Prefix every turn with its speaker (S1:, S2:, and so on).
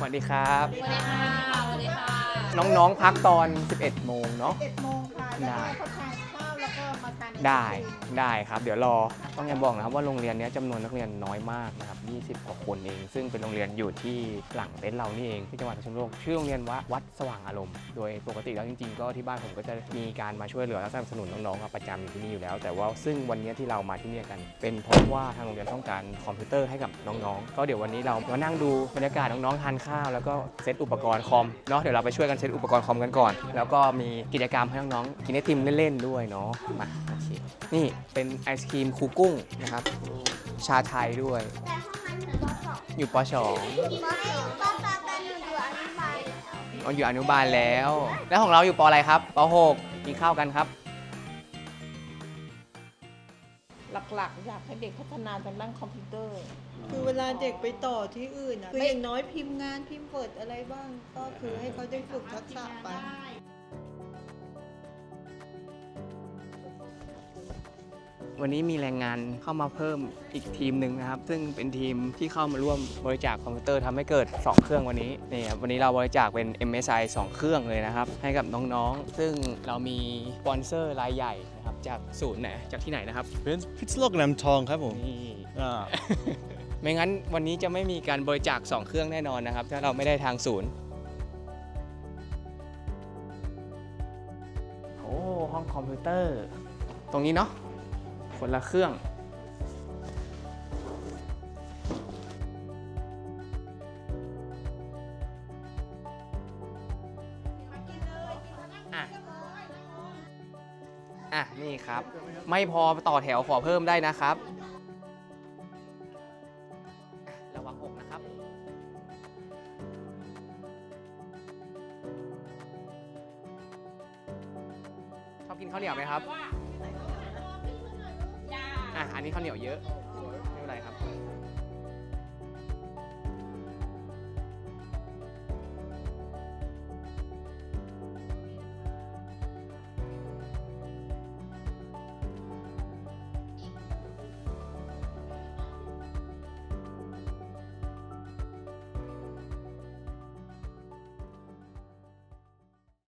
S1: สวัสดีครับ
S2: สวัสดีค่ะสวัสดีค่ะ
S1: น้องๆพักตอน 11 โมงเนาะ
S3: 11โมงค่ะ แล้ว
S1: ได้
S3: ก็เขาทานข้าวแล้ว ก็มาทานอ้
S1: ได้
S3: ศครีม
S1: ได้ครับเดี๋ยวรอต้องยังบอกนะครับว่าโรงเรียนเนี้ยจำนวนนักเรียนน้อยมากนะครับ20กว่าคนเอง ซึ่งเป็นโรงเรียนอยู่ที่หลังเต็นท์เรานี่เองที่จังหวัดพิษณุโลกชื่อโรงเรียนว่าวัดสว่างอารมณ์โดยปกติแล้วจริงๆ ก็ที่บ้านผมก็จะมีการมาช่วยเหลือและสนับสนุนน้องๆครับประจำอยู่ที่นี่อยู่แล้ว แต่ว่าซึ่งวันเนี้ยที่เรามาที่เนี่ยกัน เป็นเพราะว่าทางโรงเรียนต้องการคอมพิวเตอร์ให้กับน้องๆก็เดี๋ยววันนี้เรามานั่งดูบรรยากาศน้องๆทานข้าวแล้วก็เซตอุปกรณ์คอมเนาะเดี๋ยวเราไปช่วยกันเซตอุปกรณ์คอมกันก่อน แล้วก็มีกิจกรรมให้น้องๆกินไอติมเล่นๆด้วยเนาะมาโอเคนี่เป็นไอศครีมคูกุ้งนะครับ ชาไทยด้วย
S4: แต่ห้องนั้นหนูก็สอบ
S1: อยู่ปสอง
S4: ก็ก็ตอนเป็นหนูอยู่อนุบาล
S1: อ๋ออยู่อนุบาลแล้ว แล้วของเราอยู่ปอะไรครับปหกกินข้าวกันครับ
S3: หลักๆ อยากให้เด็กพัฒนาทางด้านคอมพิวเตอร์ คือเวลาเด็กไปต่อที่อื่นอะคืออย่างน้อยพิมพ์งานพิมพ์เปิดอะไรบ้าง ก็คือให้เขาได้ฝึกทักษะไป
S1: วันนี้มีแรงงานเข้ามาเพิ่มอีกทีมหนึ่งนะครับ ซึ่งเป็นทีมที่เข้ามาร่วมบริจาคคอมพิวเตอร์ทำให้เกิด 2 เครื่องวันนี้นี่ครับวันนี้เราบริจาคเป็น MSI 2 เครื่องเลยนะครับ ให้กับน้องๆ ซึ่งเรามีสปอนเซอร์รายใหญ่นะครับจากศูนย์ไหนจากที่ไหนนะครับ
S5: เป็นพิษโลกแหลมทองครับผม
S1: นี่
S5: อ่า
S1: ไม่งั้นวันนี้จะไม่มีการบริจาค 2 เครื่องแน่นอนนะครับ ถ้าเราไม่ได้ทางศูนย์โอ้ห้องคอมพิวเตอร์ ตรงนี้เนาะ คนละเครื่อง อะ อะ นี่ครับ ไม่พอต่อแถวขอเพิ่มได้นะครับ ระวังอกนะครับชอบกินข้าวเหนียวไหมครับ อะอันนี้ข้าวเหนียวเยอะไม่เป็นไรครับ